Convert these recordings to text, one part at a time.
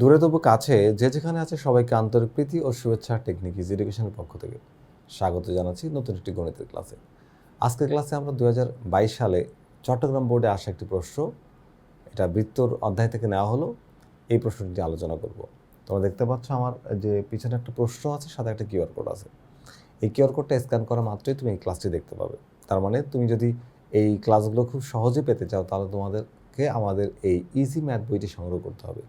দূরে তবু কাছে, যে যেখানে আছে সবাইকে আন্তরিক প্রীতি ও শুভেচ্ছা টেকনিক ইজ এডুকেশনের পক্ষ থেকে। স্বাগত জানাচ্ছি নতুন একটি গণিতের ক্লাসে। আজকের ক্লাসে আমরা দু হাজার বাইশ সালে চট্টগ্রাম বোর্ডে আসা একটি প্রশ্ন, এটা বৃত্তর অধ্যায় থেকে নেওয়া হলো। এই প্রশ্নটি আলোচনা করব। তোমরা দেখতে পাচ্ছ আমার যে পিছনে একটা প্রশ্ন আছে, সাথে একটা কিউআর কোড আছে। এই কিউআর কোডটা স্ক্যান করা মাত্রই তুমি এই ক্লাসটি দেখতে পাবে। তার মানে তুমি যদি এই ক্লাসগুলো খুব সহজে পেতে চাও, তাহলে তোমাদেরকে আমাদের এই ইজি ম্যাথ বইটি সংগ্রহ করতে হবে।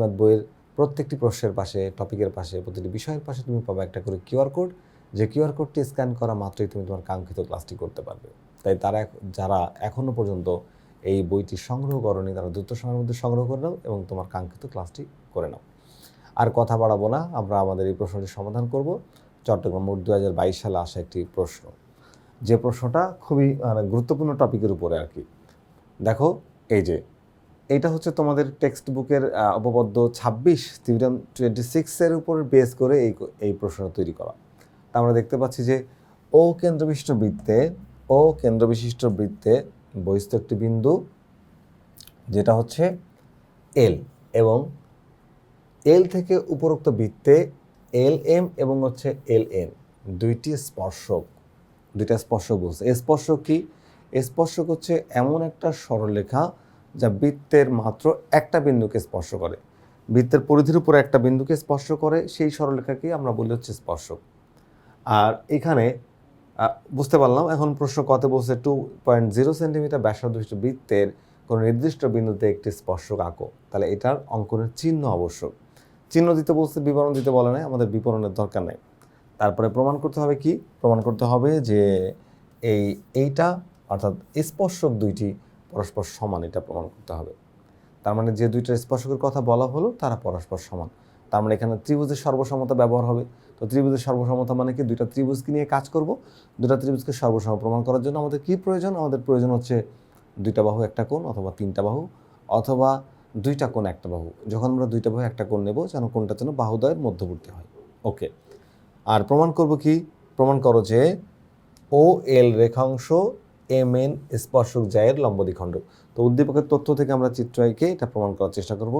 ম্যাথ বইয়ের প্রত্যেকটি প্রশ্নের পাশে, টপিকের পাশে, প্রতিটি বিষয়ের পাশে তুমি পাবে একটা করে কিউআর কোড। যে কিউআর কোডটি স্ক্যান করা মাত্রই তুমি তোমার কাঙ্ক্ষিত ক্লাসটি করতে পারবে। তাই তারা যারা এখনও পর্যন্ত এই বইটি সংগ্রহ করনি, তারা দ্রুত সময়ের মধ্যে সংগ্রহ করে নাও এবং তোমার কাঙ্ক্ষিত ক্লাসটি করে নাও। আর কথা বাড়াবো না, আমরা আমাদের এই প্রশ্নটির সমাধান করব। চট্টগ্রাম মোট দু হাজার বাইশ সালে আসা একটি প্রশ্ন। যে প্রশ্নটা খুবই মানে গুরুত্বপূর্ণ টপিকের উপরে আর কি। দেখো, এই যে এইটা হচ্ছে তোমাদের টেক্সট বুকের উপপাদ্য ছাব্বিশ থিওরাম টোয়েন্টি সিক্সের উপর বেস করে এই এই প্রশ্নটা তৈরি করা। তা আমরা দেখতে পাচ্ছি যে, ও কেন্দ্রবিশিষ্ট বৃত্তে, ও কেন্দ্রবিশিষ্ট বৃত্তে বহিস্থ একটি বিন্দু, যেটা হচ্ছে এল এবং এল থেকে উপরোক্ত বৃত্তে এল এম এবং হচ্ছে এল এন দুইটি স্পর্শক, দুইটা স্পর্শক বলছে। স্পর্শক কি? স্পর্শক হচ্ছে এমন একটা সরলরেখা যা বৃত্তের মাত্র একটা বিন্দুকে স্পর্শ করে। বৃত্তের পরিধির উপর একটা বিন্দুকে স্পর্শ করে, সেই সরলরেখাকেই আমরা বলি হচ্ছে স্পর্শক। আর এখানে বুঝতে পারলাম, এখন প্রশ্ন কত বলছে টু পয়েন্ট জিরো সেন্টিমিটার ব্যাসার্ধ বৃত্তের কোনো নির্দিষ্ট বিন্দুতে একটি স্পর্শক আঁকো। তাহলে এটার অঙ্কনের চিহ্ন আবশ্যক। চিহ্ন দিতে বলছে, বিবরণ দিতে বলে নাই, আমাদের বিবরণের দরকার নেই। তারপরে প্রমাণ করতে হবে কি? প্রমাণ করতে হবে যে এই এইটা, অর্থাৎ স্পর্শক দুইটি পরস্পর সমান, এটা প্রমাণ করতে হবে। তার মানে যে দুইটা স্পর্শকের কথা বলা হলো, তারা পরস্পর সমান। তার মানে এখানে ত্রিভুজের সর্বসমতা ব্যবহার হবে। তো ত্রিভুজের সর্বসমতা মানে কি? দুইটা ত্রিভুজকে নিয়ে কাজ করব। দুটা ত্রিভুজকে সর্বসম প্রমাণ করার জন্য আমাদের কি প্রয়োজন? আমাদের প্রয়োজন হচ্ছে দুইটা বাহু, একটা কোণ অথবা তিনটা বাহু অথবা দুইটা কোণ, একটা বাহু। যখন আমরা দুইটা বাহু, একটা কোণ নেব, যেন কোনটা যেন বাহুদয়ের মধ্যবর্তী হয়। ওকে। আর প্রমাণ করব কি? প্রমাণ করো যে ও এল রেখাংশ এম এন স্পর্শক জায়ের লম্ব দ্বিখণ্ডক তো উদ্দীপকের তথ্য থেকে আমরা চিত্র এঁকে এটা প্রমাণ করার চেষ্টা করব।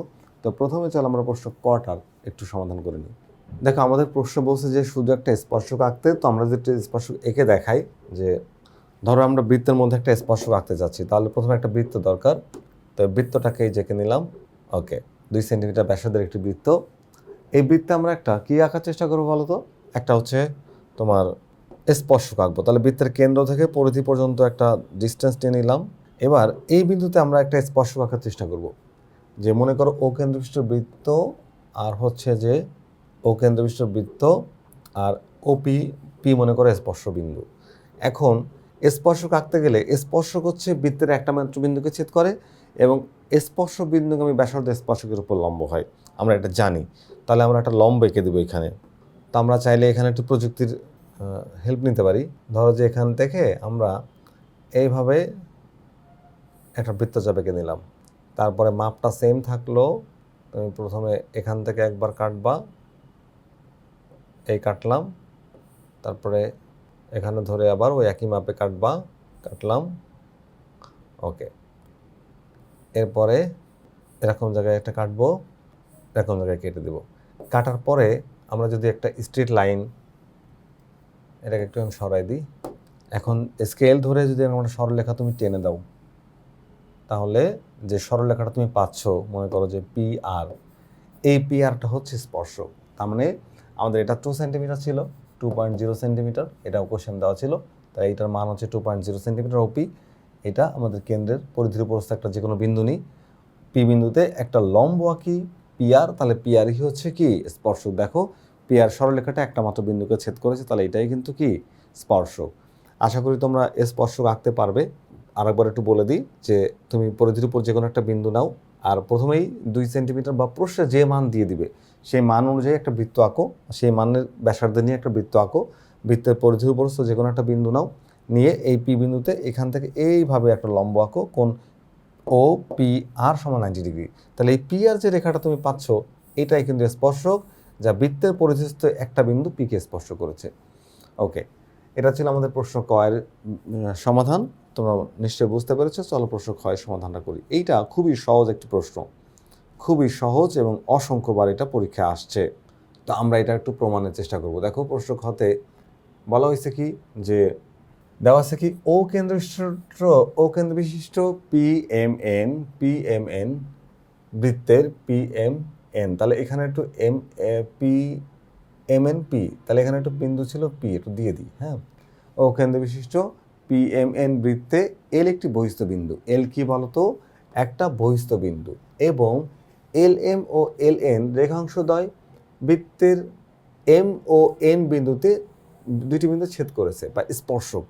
তো প্রথমে চল আমরা প্রশ্ন কটার একটু সমাধান করে নিই। দেখো, আমাদের প্রশ্ন বলছে যে শুধু একটা স্পর্শক আঁকতে, তো আমরা যদি স্পর্শক এঁকে দেখাই যে, ধরো আমরা বৃত্তের মধ্যে একটা স্পর্শক আঁকতে যাচ্ছি, তাহলে প্রথমে একটা বৃত্ত দরকার। তো বৃত্তটাকে জেঁকে নিলাম, ওকে, দুই সেন্টিমিটার ব্যাসার্ধের একটি বৃত্ত। এই বৃত্তে আমরা একটা কি আঁকার চেষ্টা করব বলো তো? একটা হচ্ছে তোমার স্পর্শক আঁকবো। তাহলে বৃত্তের কেন্দ্র থেকে পরিধি পর্যন্ত একটা ডিস্টেন্স টেনে নিলাম। এবার এই বিন্দুতে আমরা একটা স্পর্শক আঁকার চেষ্টা করব। যে মনে করো ও কেন্দ্রবিষ্ট বৃত্ত আর হচ্ছে যে ও কেন্দ্রবিষ্ট বৃত্ত আর ওপি পি মনে করো স্পর্শ বিন্দু। এখন স্পর্শক আঁকতে গেলে স্পর্শক হচ্ছে বৃত্তের একটা মাত্র বিন্দুকে ছেদ করে এবং স্পর্শ বিন্দুগামী ব্যাসার্ধ স্পর্শকের উপর লম্ব হয়। আমরা এটা জানি। তাহলে আমরা একটা লম্ব এঁকে দেবো এখানে। তো আমরা চাইলে এখানে একটু প্রযুক্তির হেল্প নিতে পারি। ধরো যে এখান থেকে আমরা এইভাবে একটা বৃত্তচাপ এঁকে নিলাম। তারপরে মাপটা সেম থাকল তুমি প্রথমে এখান থেকে একবার কাটবা। এই কাটলাম। তারপরে এখানে ধরে আবার ওই একই মাপে কাটবা, কাটলাম। ওকে। এরপরে এরকম জায়গায় একটা কাটবো, এরকম জায়গায় কেটে দেব। কাটার পরে আমরা যদি একটা স্ট্রেট লাইন এটাকে একটু আমি সরাই দিই। এখন স্কেল ধরে যদি আমরা সরলরেখা তুমি টেনে দাও, তাহলে যে সরলরেখাটা তুমি পাচ্ছ, মনে করো যে পি আর এই পি আরটা হচ্ছে স্পর্শক। তার মানে আমাদের এটা টু সেন্টিমিটার ছিল টু পয়েন্ট জিরো সেন্টিমিটার এটা কোশ্চেন দেওয়া ছিল, তাই এটার মান হচ্ছে two point zero centimetre OP এটা আমাদের কেন্দ্রের পরিধির উপরস্থ একটা যে কোনো বিন্দু নিই। পি বিন্দুতে একটা লম্ব আঁকি পিআর তাহলে পিআরই হচ্ছে কি? স্পর্শক। দেখো পিআর সরলরেখাটা একটা মাত্র বিন্দুকে ছেদ করেছে, তাহলে এটাই কিন্তু কি? স্পর্শক। আশা করি তোমরা স্পর্শক আঁকতে পারবে। আরেকবার একটু বলে দিই যে, তুমি পরিধির উপর যে কোনো একটা বিন্দু নাও, আর প্রথমেই দুই সেন্টিমিটার বা প্রশ্নে যে মান দিয়ে দিবে, সেই মান অনুযায়ী একটা বৃত্ত আঁকো, সেই মানের ব্যাসার্ধ নিয়ে একটা বৃত্ত আঁকো, বৃত্তের পরিধির উপরস্থ যে কোনো একটা বিন্দু নাও, নিয়ে এই পি বিন্দুতে এখান থেকে এইভাবে একটা লম্ব আঁকো কোন ও পি আর সমান নাইনটি ডিগ্রি। তাহলে এই পি আর যে রেখাটা তুমি পাচ্ছ, এটাই কিন্তু স্পর্শক। যা বৃত্তের পরিধিস্থ একটা বিন্দু পিকে স্পর্শ করেছে। ওকে এটা ছিল আমাদের প্রশ্ন কয়ের সমাধান। তোমরা নিশ্চয়ই বুঝতে পেরেছ, চলো প্রশ্ন ক্ষয়ের সমাধানটা করি। এইটা খুবই সহজ একটি প্রশ্ন। খুবই সহজ এবং অসংখ্যবার এটা পরীক্ষা আসছে। তো আমরা এটা একটু প্রমাণের চেষ্টা করব। দেখো প্রশ্ন হতে বলা হয়েছে কি যে, দেওয়া আছে কি ও কেন্দ্র ও কেন্দ্র বিশিষ্ট P M N P M N বৃত্তের পি এম এন তাহলে এখানে একটু M A P M N P তাহলে এখানে একটু বিন্দু ছিল পি একটু দিয়ে দিই হ্যাঁ? ও কেন্দ্র বিশিষ্ট পি এম এন বৃত্তে এল একটি বহিস্থ বিন্দু এল কি বলতো? একটা বহিস্থ বিন্দু এবং L M O L N রেখাংশদ্বয় বৃত্তের এম ও এন বিন্দুতে দুটি বিন্দু ছেদ করেছে বা স্পর্শক,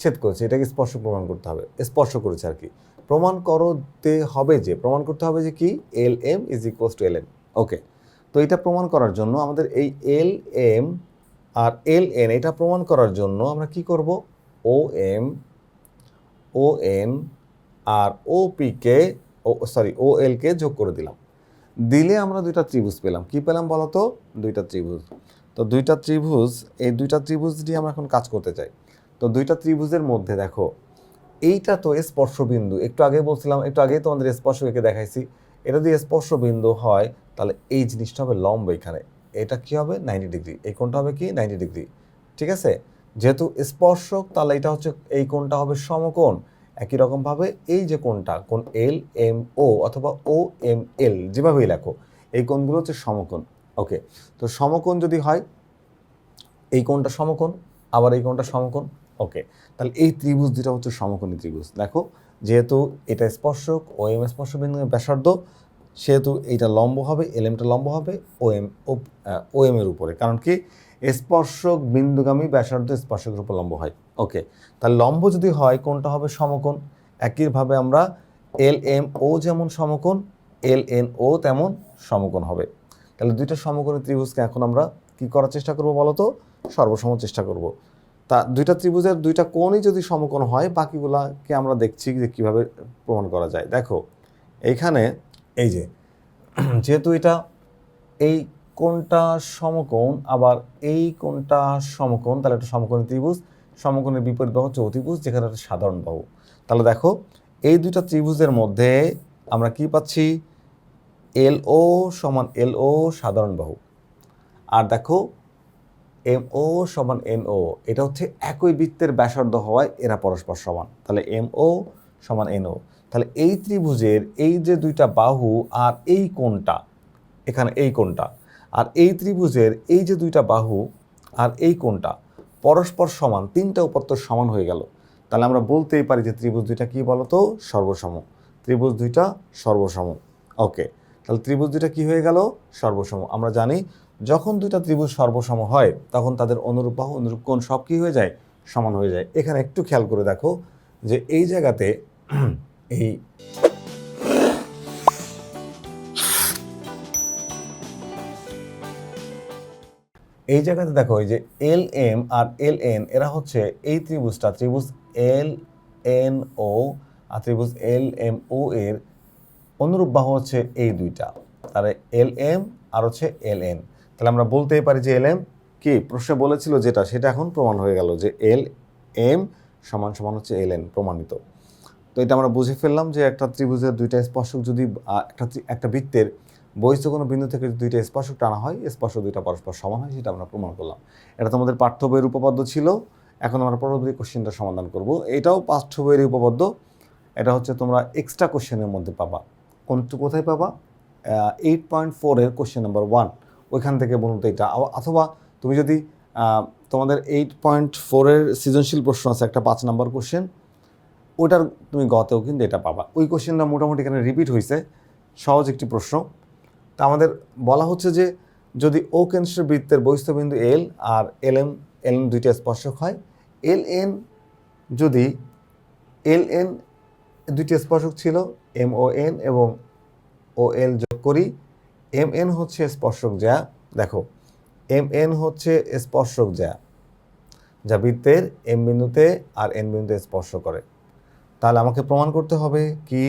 ছেদ করেছে, এটাকে স্পর্শ প্রমাণ করতে হবে, স্পর্শ করেছে আর কি। প্রমাণ করতে হবে যে, প্রমাণ করতে হবে যে কি? L M is equals to L N. Okay তো এটা প্রমাণ করার জন্য আমাদের এই L M R L N, এটা প্রমাণ করার জন্য আমরা কি করব? ও এম, ও এন আর ও পিকে ও সরি ও এলকে যোগ করে দিলাম। দিলে আমরা দুইটা ত্রিভুজ পেলাম। কি পেলাম বলো তো? দুইটা ত্রিভুজ। তো দুইটা ত্রিভুজ, এই দুইটা ত্রিভুজ দিয়ে আমরা এখন কাজ করতে চাই। তো দুইটা ত্রিভুজের মধ্যে দেখো এইটা তো স্পর্শবিন্দু। একটু আগে বলছিলাম, একটু আগেই তোমাদের স্পর্শকে দেখাইছি। এটা যদি স্পর্শবিন্দু হয়, তাহলে এই জিনিসটা হবে লম্ব এখানে। এটা কি হবে? Ninety degree. এই কোণটা হবে কি? Ninety degree. ঠিক আছে? যেহেতু স্পর্শক, তাহলে এটা হচ্ছে, এই কোণটা হবে সমকোণ। একই রকমভাবে এই যে কোণটা, কোণ এল, এম, ও অথবা ও, এম, এল, যেভাবেই লেখো, এই কোণগুলো হচ্ছে সমকোণ। ওকে? তো সমকোণ যদি হয়, এই কোণটা সমকোণ, আবার এই কোণটা সমকোণ। ওকে তাহলে এই ত্রিভুজ দুটা হচ্ছে সমকোণী ত্রিভুজ। দেখো, যেহেতু এটা স্পর্শক ও এম স্পর্শ বিন্দু ব্যাসার্ধ, সেহেতু এইটা লম্ব হবে এল এমটা লম্ব হবে ও এম ও এম এর উপরে। কারণ কি? স্পর্শক বিন্দুগামী ব্যাসার্ধ স্পর্শকের উপর লম্ব হয়। ওকে তাহলে লম্ব যদি হয়, কোনটা হবে সমকোণ? একইভাবে আমরা এল এম ও যেমন সমকোণ এল এন ও তেমন সমকোণ হবে। তাহলে দুইটা সমকোণী ত্রিভুজকে এখন আমরা কি করার চেষ্টা করব বলো তো সর্বসম চেষ্টা করব। তা দুইটা ত্রিভুজের দুইটা কোণই যদি সমকোণ হয়, বাকিগুলাকে আমরা দেখছি যে কীভাবে প্রমাণ করা যায়। দেখো, এইখানে এই যে, যেহেতু এটা এই কোণটা সমকোণ, আবার এই কোণটা সমকোণ, তাহলে একটা সমকোণী ত্রিভুজ সমকোণের বিপরীত বাহু হচ্ছে অতিভুজ যেখানে একটা সাধারণ বাহু। তাহলে দেখো, এই দুইটা ত্রিভুজের মধ্যে আমরা কি পাচ্ছি? এল ও সমান এল ও সাধারণ বাহু। আর দেখো এম ও সমান এন ও এটা হচ্ছে একই বৃত্তের ব্যাসার্ধ হওয়ায় এরা পরস্পর সমান। তাহলে এম ও সমান এন ও তাহলে এই ত্রিভুজের এই যে দুইটা বাহু আর এই কোণটা, এখানে এই কোণটা, আর এই ত্রিভুজের এই যে দুইটা বাহু আর এই কোণটা পরস্পর সমান, তিনটা উপাত্ত সমান হয়ে গেল। তাহলে আমরা বলতেই পারি যে ত্রিভুজ দুইটা কি বলতো? সর্বসম। ত্রিভুজ দুইটা সর্বসম। ওকে, তাহলে ত্রিভুজ দুইটা কী হয়ে গেল? সর্বসম। আমরা জানি যখন দুইটা ত্রিভুজ সর্বসম হয়, তখন তাদের অনুরূপ বাহু, অনুরূপ কোণ সব কি হয়ে যায়? সমান হয়ে যায়। এখানে একটু খেয়াল করে দেখো যে এই জায়গাতে এই এই জায়গাতে দেখো এই যে L M R L N, এরা হচ্ছে এই ত্রিভুজটা, ত্রিভুজ এল এন ও আর ত্রিভুজ এল এম ও এর অনুরূপ বাহু হচ্ছে এই দুইটা। তাহলে এল এম আর হচ্ছে এল এন। তাহলে আমরা বলতেই পারি যে এল এম কি? প্রশ্নে বলেছিল যেটা, সেটা এখন প্রমাণ হয়ে গেল যে এল এম সমান সমান হচ্ছে এল এন প্রমাণিত। তো এটা আমরা বুঝে ফেললাম যে একটা ত্রিভুজের দুইটা স্পর্শক যদি একটা একটা বৃত্তের বহিস্থ কোনো বিন্দু থেকে দুইটা স্পর্শক টানা হয় স্পর্শ দুইটা পরস্পর সমান হয়, সেটা আমরা প্রমাণ করলাম। এটা তোমাদের পাঠ্য বইয়ের উপপাদ্য ছিল, এখন আমরা পরবর্তী কোশ্চেনটা সমাধান করব। এটাও পাঠ্য বইয়ের উপপাদ্য, এটা হচ্ছে তোমরা এক্সট্রা কোশ্চেনের মধ্যে পাবা। কোনটু কোথায় পাবা? এইট পয়েন্ট ফোরের কোশ্চেন নাম্বার ওয়ান ওইখান থেকে মূলত এটা। অথবা তুমি যদি তোমাদের এইট পয়েন্ট ফোরের সৃজনশীল প্রশ্ন আছে, একটা পাঁচ নাম্বার কোশ্চেন ওটার তুমি গতেও কিন্তু এটা পাবা। ওই কোশ্চেনটা মোটামুটি এখানে রিপিট হয়েছে সহজ একটি প্রশ্ন। তা আমাদের বলা হচ্ছে যে, যদি ও কেন্দ্রের বৃত্তের বহিস্থবিন্দু এল আর এল এম এল এন দুইটা স্পর্শক হয় এল এন যদি এল এন দুইটি স্পর্শক ছিল এম ও এন এবং ও এল যোগ করি এম এন হচ্ছে স্পর্শক যা, দেখো এম এন হচ্ছে স্পর্শক যা যা বৃত্তের এম বিন্দুতে আর এন বিন্দুতে স্পর্শ করে। তাহলে আমাকে প্রমাণ করতে হবে কি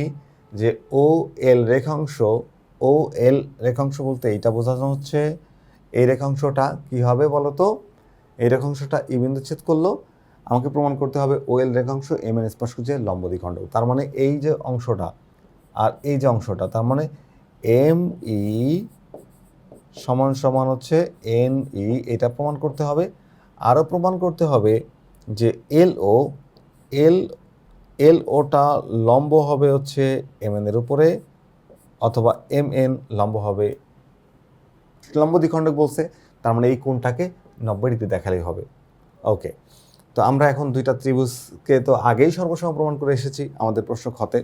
যে ও এল রেখাংশ ও এল রেখাংশ বলতে এইটা বোঝানো হচ্ছে, এই রেখাংশটা কি হবে বলো তো এই রেখাংশটা ই বিন্দু ছেদ করল, আমাকে প্রমাণ করতে হবে ও এল রেখাংশ, এম এন স্পর্শ যে লম্ব দ্বিখণ্ড তার মানে এই যে অংশটা আর এই যে অংশটা, তার মানে এম ই সমান সমান হচ্ছে এন ই এটা প্রমাণ করতে হবে। আরও প্রমাণ করতে হবে যে এল ও এল এল ওটা লম্ব হবে হচ্ছে এম এর উপরে অথবা এম এন লম্ব হবে। লম্ব দ্বিখণ্ডক বলছে, তার মানে এই কোণটাকে নব্বই ডিগ্রি দেখালেই হবে। ওকে, তো আমরা এখন দুইটা ত্রিভুজকে তো আগেই সর্বসম প্রমাণ করে এসেছি আমাদের প্রশ্ন খতে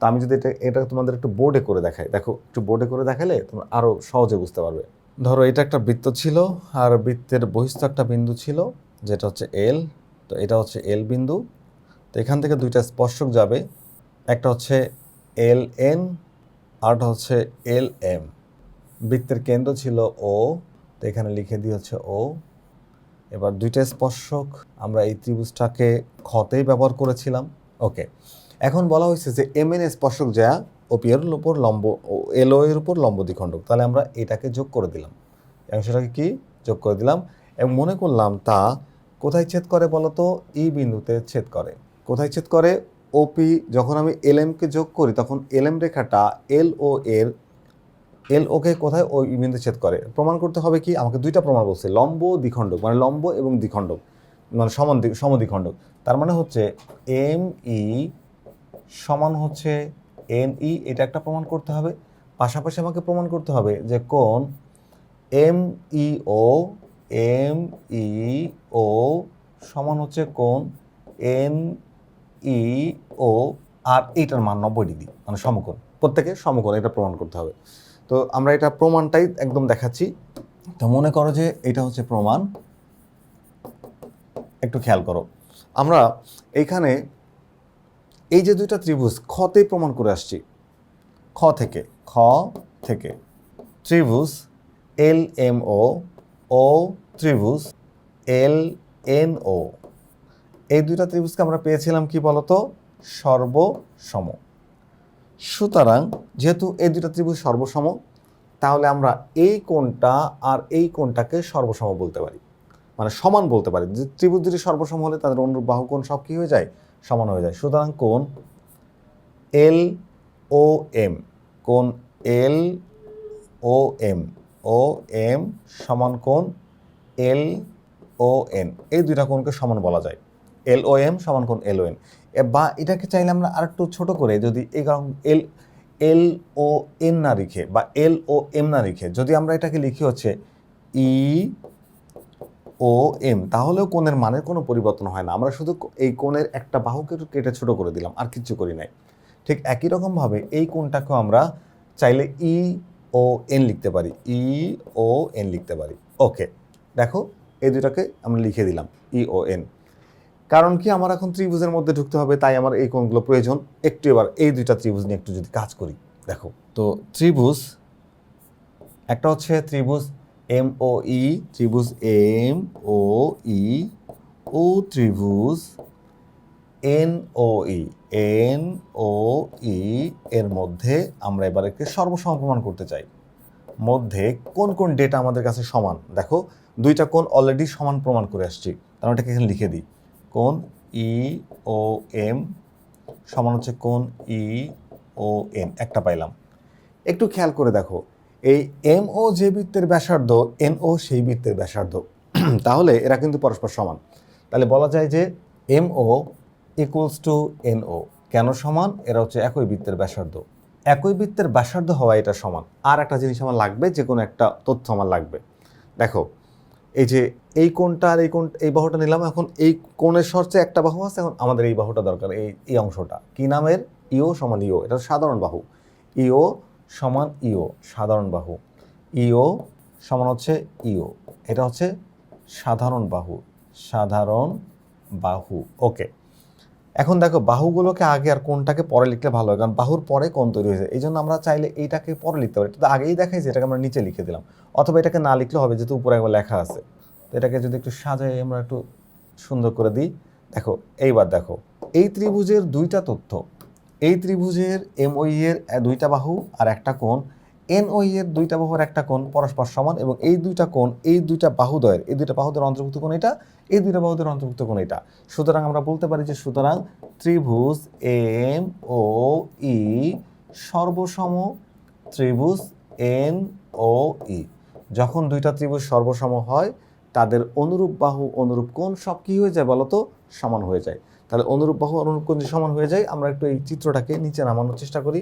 তো আমি যদি এটা এটা তোমাদের একটু বোর্ডে করে দেখাই। দেখো, একটু বোর্ডে করে দেখালে তোমরা আরও সহজে বুঝতে পারবে। ধরো, এটা একটা বৃত্ত ছিল, আর বৃত্তের বহিস্থ একটা বিন্দু ছিল, যেটা হচ্ছে এল তো এটা হচ্ছে এল বিন্দু। তো এখান থেকে দুইটা স্পর্শক যাবে। একটা হচ্ছে এল এন আরটা হচ্ছে এল এম বৃত্তের কেন্দ্র ছিল ও তো এখানে লিখে দিয়ে হচ্ছে ও এবার দুইটা স্পর্শক, আমরা এই ত্রিভুজটাকে ক্ষতেই ব্যবহার করেছিলাম। ওকে এখন বলা হয়েছে যে এম এন স্পর্শক যা ওপি এর উপর লম্ব এল ও এর উপর লম্ব দ্বিখণ্ডক। তাহলে আমরা এটাকে যোগ করে দিলাম। এই অংশটাকে কি? যোগ করে দিলাম। এবং মনে করলাম তা কোথায় ছেদ করে বলতো? ই বিন্দুতে ছেদ করে। কোথায় ছেদ করে? ওপি যখন আমি এল এমকে যোগ করি, তখন এল এম রেখাটা এল ও এর এল ওকে কোথায়? ওই বিন্দু ছেদ করে। প্রমাণ করতে হবে কি? আমাকে দুইটা প্রমাণ বলছে। লম্ব দ্বিখণ্ডক মানে লম্ব এবং দ্বিখণ্ডক মানে সমান দ্বি- সমদ্বিখণ্ডক। তার মানে হচ্ছে এম ই সমান হচ্ছে এন ই এটা একটা প্রমাণ করতে হবে। পাশাপাশি আমাকে প্রমাণ করতে হবে যে কোন এম ই, ও এম ই, ও সমান হচ্ছে কোন এন ই, ও, আর এইটার মান নব্বই ডিগ্রি মানে সমকোণ। প্রত্যেকে সমকোণ, এটা প্রমাণ করতে হবে। তো আমরা এটা প্রমাণটাই একদম দেখাচ্ছি। তো মনে করো যে এটা হচ্ছে প্রমাণ। একটু খেয়াল করো। আমরা এইখানে এই যে দুইটা ত্রিভুজ খতে প্রমাণ করে আসছি। খ থেকে খ থেকে। ত্রিভুজ এল এম ও ও ত্রিভুজ এল এন ও এই দুইটা ত্রিভুজকে আমরা পেয়েছিলাম কি বলতো? সর্বসম। সুতরাং, যেহেতু এই দুইটা ত্রিভুজ সর্বসম, তাহলে আমরা এই কোণটা আর এই কোণটাকে সর্বসম বলতে পারি। মানে সমান বলতে পারি। যে ত্রিভুজ দুটি সর্বসম হলে তাদের অনুরূপ বাহু কোণ সব কি হয়ে যায়? সমান হয়ে যায়। সুতরাং কোণ এল ও এম, কোণ এল ও এম ও এম সমান কোণ এল ও এন। এই দুইটা কোণকে সমান বলা যায়। এল ও এম সমান কোণ এল ও এন। বা এটাকে চাইলে আমরা আরেকটু ছোট করে যদি এই কারণ এল এল ও এন না লিখে বা এল ও এম না লিখে, যদি আমরা এটাকে লিখি হচ্ছে ই ও, এম, তাহলেও কোণের মানের কোনো পরিবর্তন হয় না। আমরা শুধু এই কোণের একটা বাহুকে কেটে ছোট করে দিলাম, আর কিচ্ছু করি নাই। ঠিক একই রকমভাবে এই কোণটাকেও আমরা চাইলে ই, ও, এন লিখতে পারি। ই, ও, এন লিখতে পারি। ওকে, দেখো, এই দুটাকে আমরা লিখে দিলাম, ই, ও, এন। কারণ কি, আমার এখন ত্রিভুজের মধ্যে ঢুকতে হবে, তাই আমার এই কোণগুলো প্রয়োজন। একটু এবার এই দুইটা ত্রিভুজ নিয়ে একটু যদি কাজ করি, দেখো। তো ত্রিভুজ, একটা হচ্ছে ত্রিভুজ এম ও ই ত্রিভুজ এম ও ই ও ত্রিভুজ N O E N O ই এর মধ্যে আমরা এবার একটি সর্বসম প্রমাণ করতে চাই। মধ্যে কোন কোন ডেটা আমাদের কাছে সমান? দেখো, দুইটা কোণ অলরেডি সমান প্রমাণ করে আসছি। তার এটাকে এখানে লিখে দিই। কোণ ই ও এম সমান হচ্ছে কোণ ই ও এম একটা পাইলাম। একটু খেয়াল করে দেখো এই এমও যে বৃত্তের ব্যাসার্ধ এনও সেই বৃত্তের ব্যাসার্ধ। তাহলে এরা কিন্তু পরস্পর সমান। তাহলে বলা যায় যে এমও ইকুয়ালস টু এনও কেন সমান? এরা হচ্ছে একই বৃত্তের ব্যাসার্ধ। একই বৃত্তের ব্যাসার্ধ হওয়া এটা সমান। আর একটা জিনিস আমার লাগবে, যে কোনো একটা তথ্য আমার লাগবে। দেখো, এই যে এই কোণটা আর এই কোণ, এই বাহুটা নিলাম, এখন এই কোণের সরচে একটা বাহু আছে, এখন আমাদের এই বাহুটা দরকার, এই এই অংশটা। কি নামের? ইও সমান ইও, এটা সাধারণ বাহু। ইও সমান ইও, সাধারণ বাহু। ইও সমান হচ্ছে ইও। এটা হচ্ছে সাধারণ বাহু সাধারণ বাহু। ওকে। এখন দেখো, বাহুগুলোকে আগে আর কোনটাকে পরে লিখলে ভালো হয়? কারণ বাহুর পরে কোন তৈরি হয়েছে। এই জন্য আমরা চাইলে এইটাকে পরে লিখতে পারি। তো আগেই দেখাই যে এটাকে আমরা নিচে লিখে দিলাম। অথবা এটাকে না লিখলে হবে, যেহেতু উপরে একবার লেখা আছে। তো এটাকে যদি একটু সাজাই, আমরা একটু সুন্দর করে দিই। দেখো, এইবার দেখো, এই ত্রিভুজের দুইটা তথ্য এই ত্রিভুজের এম ওই এর দুইটা বাহু আর একটা কোণ। এন ওই এর দুইটা বাহুর একটা কোণ পরস্পর সমান এবং এই দুইটা কোণ, এই দুইটা বাহুদয়ের এই দুইটা বাহুদের অন্তর্ভুক্ত কোণ এটা, এই দুইটা বাহুদের অন্তর্ভুক্ত কোণ এটা। সুতরাং আমরা বলতে পারি যে সুতরাং ত্রিভুজ এম ও ই সর্বসম ত্রিভুজ এন ও ই যখন দুইটা ত্রিভুজ সর্বসম হয়, তাদের অনুরূপ বাহু, অনুরূপ কোণ সব কি হয়ে যায় বলো তো সমান হয়ে যায়। তাহলে অনুরূপ বাহু, অনুরূপ যদি সমান হয়ে যায়। আমরা একটু এই চিত্রটাকে নিচে নামানোর চেষ্টা করি।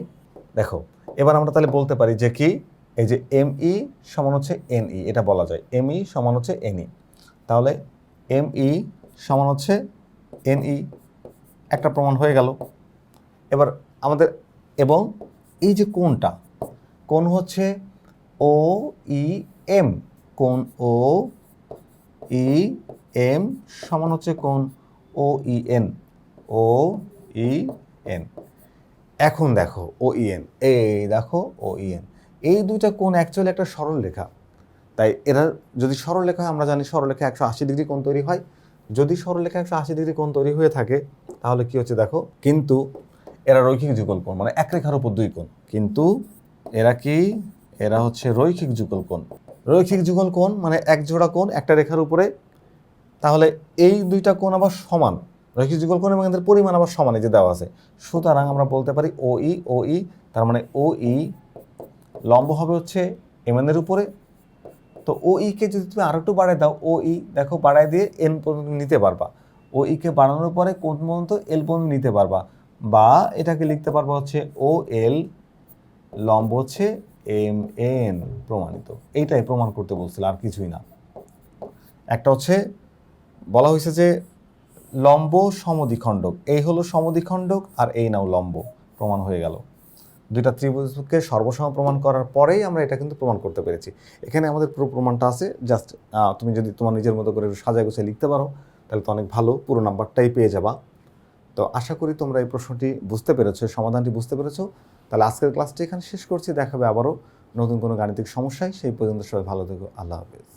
দেখো, এবার আমরা তাহলে বলতে পারি যে কি? এই যে এম ই সমান হচ্ছে এন ই এটা বলা যায়। এম ই সমান হচ্ছে এন ই তাহলে এম ই সমান হচ্ছে এন ই একটা প্রমাণ হয়ে গেল। এবার আমাদের, এবং এই যে কোনটা কোন হচ্ছে ও ই এম কোন ও ই এম সমান হচ্ছে কোন ও E N O E N এখন দেখো ও ই এন এই দেখো ও ই এন এই দুইটা কোণ অ্যাকচুয়ালি একটা সরল রেখা। তাই এরা যদি সরল রেখা হয়, আমরা জানি সরলরেখা একশো আশি ডিগ্রি কোণ তৈরি হয়। যদি সরলরেখা একশো আশি ডিগ্রি কোণ তৈরি হয়ে থাকে, তাহলে কি হচ্ছে দেখো, কিন্তু এরা রৈখিক যুগল কোণ মানে এক রেখার উপর দুই কোণ। কিন্তু এরা কি? এরা হচ্ছে রৈখিক যুগল কোণ। রৈখিক যুগল কোণ মানে এক জোড়া কোণ, একটা রেখার উপরে তাহলে এই দুইটা কোণ আবার সমান রৈখিক যুগল কোণ এবং এদের পরিমাণ আবার সমান, এই যে দেওয়া আছে। সুতরাং আমরা বলতে পারি ও ই ও ই তার মানে ও ই লম্ব হবে হচ্ছে এমএনের উপরে। তো ও ইকে যদি তুমি আরও একটু বাড়ায় দাও ও ই দেখো বাড়ায় দিয়ে এন পর্যন্ত নিতে পারবা। ও ইকে বাড়ানোর পরে কোন পর্যন্ত এল পর্যন্ত নিতে পারবা। বা এটাকে লিখতে পারবা হচ্ছে ও এল লম্ব হচ্ছে এম এন প্রমাণিত। এইটাই প্রমাণ করতে বলছিল, আর কিছুই না। একটা হচ্ছে বলা হয়েছে যে লম্ব সমদ্বিখণ্ডক। এই হলো সমদ্বিখণ্ডক আর এই নাও লম্ব প্রমাণ হয়ে গেল। দুইটা ত্রিভুজকে সর্বসম প্রমাণ করার পরেই আমরা এটা কিন্তু প্রমাণ করতে পেরেছি। এখানে আমাদের পুরো প্রমাণটা আছে, জাস্ট তুমি যদি তোমার নিজের মতো করে সাজায় গুছিয়ে লিখতে পারো, তাহলে তো অনেক ভালো, পুরো নাম্বারটাই পেয়ে যাবা। তো আশা করি তোমরা এই প্রশ্নটি বুঝতে পেরেছ সমাধানটি বুঝতে পেরেছ। তাহলে আজকের ক্লাসটি এখানে শেষ করছি, দেখাবে আবারও নতুন কোনো গাণিতিক সমস্যায়, সেই পর্যন্ত সবাই ভালো থেকো, আল্লাহ হাফেজ।